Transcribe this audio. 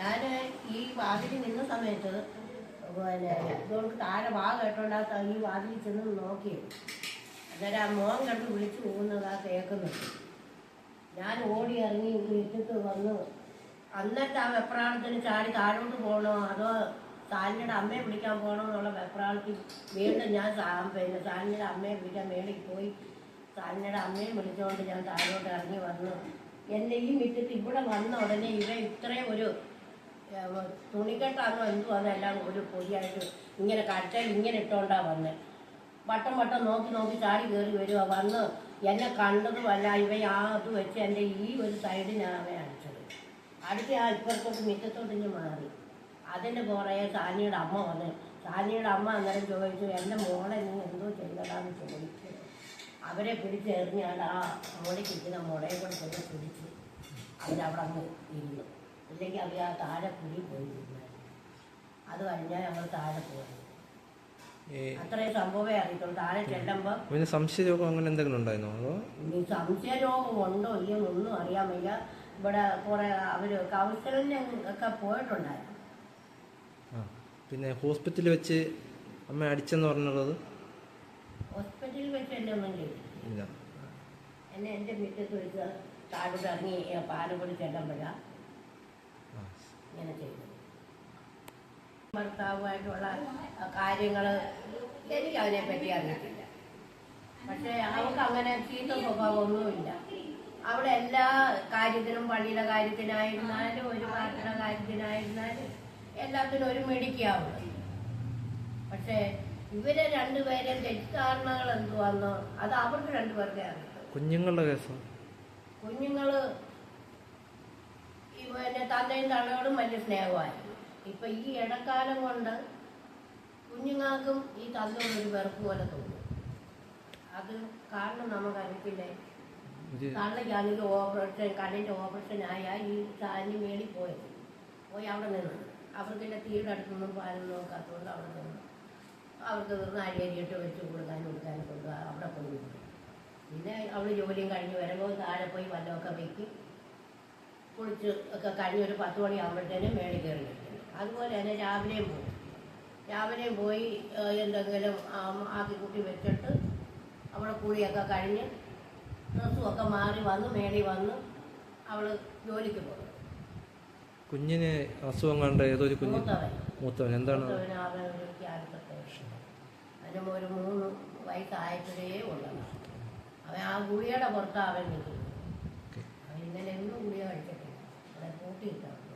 ഞാൻ ഈ വാതിൽ നിന്ന സമയത്ത് പിന്നെ ഇതുകൊണ്ട് താഴെ വാ കേട്ടോണ്ടാ ഈ വാതിൽ ചെന്ന് നോക്കി. അന്നേരം ആ മോൻ കണ്ട് വിളിച്ചു പോകുന്നതാ കേൾക്കുന്നത്. ഞാൻ ഓടി ഇറങ്ങി വീട്ടിൽ വന്ന് അന്നത്തെ ആ വെപ്രാളത്തിന് ചാടി താഴോട്ട് പോകണോ അതോ സാലിയുടെ അമ്മയെ വിളിക്കാൻ പോകണോ എന്നുള്ള വെപ്രാളത്തിൽ വീണ്ടും ഞാൻ പിന്നെ സാലിയുടെ അമ്മയെ വിളിക്കാൻ മേളിൽ പോയി. സാലിയുടെ അമ്മയെ വിളിച്ചുകൊണ്ട് ഞാൻ താഴോട്ട് ഇറങ്ങി വന്നു എന്നെ ഈ മിറ്റത്ത് ഇവിടെ വന്ന ഉടനെ ഇവ ഇത്രയും ഒരു തുണിക്കെട്ടാണോ എന്തോ അതെല്ലാം ഒരു പൊടിയായിട്ട് ഇങ്ങനെ കട്ടയിൽ ഇങ്ങനെ ഇട്ടോണ്ടാ വന്നത് വട്ടം വട്ടം നോക്കി നോക്കി ചാടി കയറി വരിക വന്ന് എന്നെ കണ്ടതുമല്ല ഇവ അത് വെച്ച് എന്റെ ഈ ഒരു സൈഡിനാവേ അടിച്ചത്. അടുത്ത ആ ഇപ്പുറത്തോട്ട് മുറ്റത്തോട്ട് ഇങ്ങനെ മാറി. അതിന്റെ പുറകെ സാനിയുടെ അമ്മ വന്ന് സാനിയുടെ അമ്മ അന്നേരം ചോദിച്ചു എന്റെ മോളെ നീ എന്തോ ചെയ്തതാന്ന് ചോദിച്ചു അവരെ പിടിച്ചെറിഞ്ഞാൽ ആ ഇരിക്കുന്ന മുളയെ കൂടെ ചെന്ന് പിടിച്ച് അവരവിടെ അങ്ങ് ഇരുന്നു. ഇല്ലെങ്കിൽ അവർ ആ താഴെ കുഴി പോയി. അത് കഴിഞ്ഞാൽ ഞങ്ങൾ താഴെ ഈ അത്രയും സംഭവമേ അറിയത്തുള്ളൂ. താഴെ ചെല്ലുമ്പോൾ സംശയ സംശയരോഗം അങ്ങനെ എന്തെങ്കിലും ഉണ്ടായിരുന്നോ? അതോ? സംശയരോഗം ഉണ്ടോ ഇല്ലയോ ഒന്നും അറിയാൻ വയ്യ. ഇവിടെ കുറെ അവർ കൗൺസിലിന് ഒക്കെ പോയിട്ടുണ്ടായിരുന്നു. പിന്നെ ഹോസ്പിറ്റലിൽ വെച്ച് അമ്മ അടിച്ചെന്ന് പറഞ്ഞുള്ളത്? ഹോസ്പിറ്റലിൽ വെച്ച് എന്നെ ഒന്നും ചെയ്തു. എന്നെ എന്റെ മുറ്റത്ത് വെച്ച് താഴോട്ട് ഇറങ്ങി ഏ, പാൽ കൂടി ചെല്ലുമ്പോഴാണ് ഇങ്ങനെ ചെയ്തത് ഭർത്താവുമായിട്ടുള്ള കാര്യങ്ങൾ എനിക്ക് അതിനെപ്പറ്റി അറിയത്തില്ല. പക്ഷേ അവൾക്ക് അങ്ങനെ ചീത്ത സ്വഭാവമൊന്നുമില്ല. അവിടെ എല്ലാ കാര്യത്തിനും പള്ളിയുടെ കാര്യത്തിനായിരുന്നാലും ഒരു പാർട്ടിയുടെ കാര്യത്തിനായിരുന്നാലും എല്ലാത്തിനും ഒരു മിടിക്കാവുള്ളൂ പക്ഷേ ഇവരെ രണ്ടുപേരെ തെറ്റിദ്ധാരണകൾ എന്തുവാന്നോ അത് അവർക്ക് രണ്ടുപേർക്കേ അറിയാം കുഞ്ഞുങ്ങളുടെ കേസോ. കുഞ്ഞുങ്ങൾ പിന്നെ തന്തയും തള്ളയോടും വലിയ സ്നേഹമായിരുന്നു. ഇപ്പൊ ഈ ഇടക്കാലം കൊണ്ട് കുഞ്ഞുങ്ങൾക്കും ഈ തന്തയോട് ഒരു വെറുപ്പ് പോലെ തോന്നും. അത് കാരണം നമുക്കറിയത്തില്ലേ? തള്ളയ്ക്ക് തള്ളയ്ക്കാണെങ്കിൽ ഓപ്പറേഷൻ കണ്ണിന്റെ ഓപ്പറേഷൻ ആയാൽ ഈ സാനി മേടി പോയി. പോയി അവിടെ നിന്ന്. എന്റെ തീയുടെ അടുത്തൊന്നും പാലും നോക്കാത്തതുകൊണ്ട് അവിടെ നിന്ന് അവർക്ക് നാഴി അരിയരിയിട്ട് വെച്ച് കൊടുക്കാനും കൊടുക്കാനും കൊടുക്കുക അവിടെ പോയി. പിന്നെ അവൾ ജോലിയും കഴിഞ്ഞ് വരുമ്പോൾ താഴെ പോയി വല്ലതൊക്കെ വെക്കും. കുളിച്ച് ഒക്കെ കഴിഞ്ഞ് ഒരു പത്ത് മണിയാകുമ്പോഴത്തേനും മേളിൽ കയറി നിൽക്കുന്നു അതുപോലെ തന്നെ രാവിലെയും പോകും രാവിലെയും പോയി എന്തെങ്കിലും ആക്കി കൂട്ടി വെച്ചിട്ട് അവളെ കുളിയൊക്കെ കഴിഞ്ഞ് ഡ്രസ്സുമൊക്കെ മാറി വന്ന് മേളിൽ വന്ന് അവൾ ജോലിക്ക് പോകും. കുഞ്ഞിന് അസുഖം കണ്ട ഏതൊരു കുഞ്ഞ്? മൂത്തവൻ എന്താണ്? അവൻ ഒരു ഒരു മൂന്ന് വയസ്സായപ്പോഴേ ഉള്ളതാണ് അവൻ ആ ഗുളിയുടെ പുറത്താണ് അവൻ അവൻ ഇന്നലെ ഒന്നും ഗുളിക കഴിച്ചിട്ടില്ല. dan 的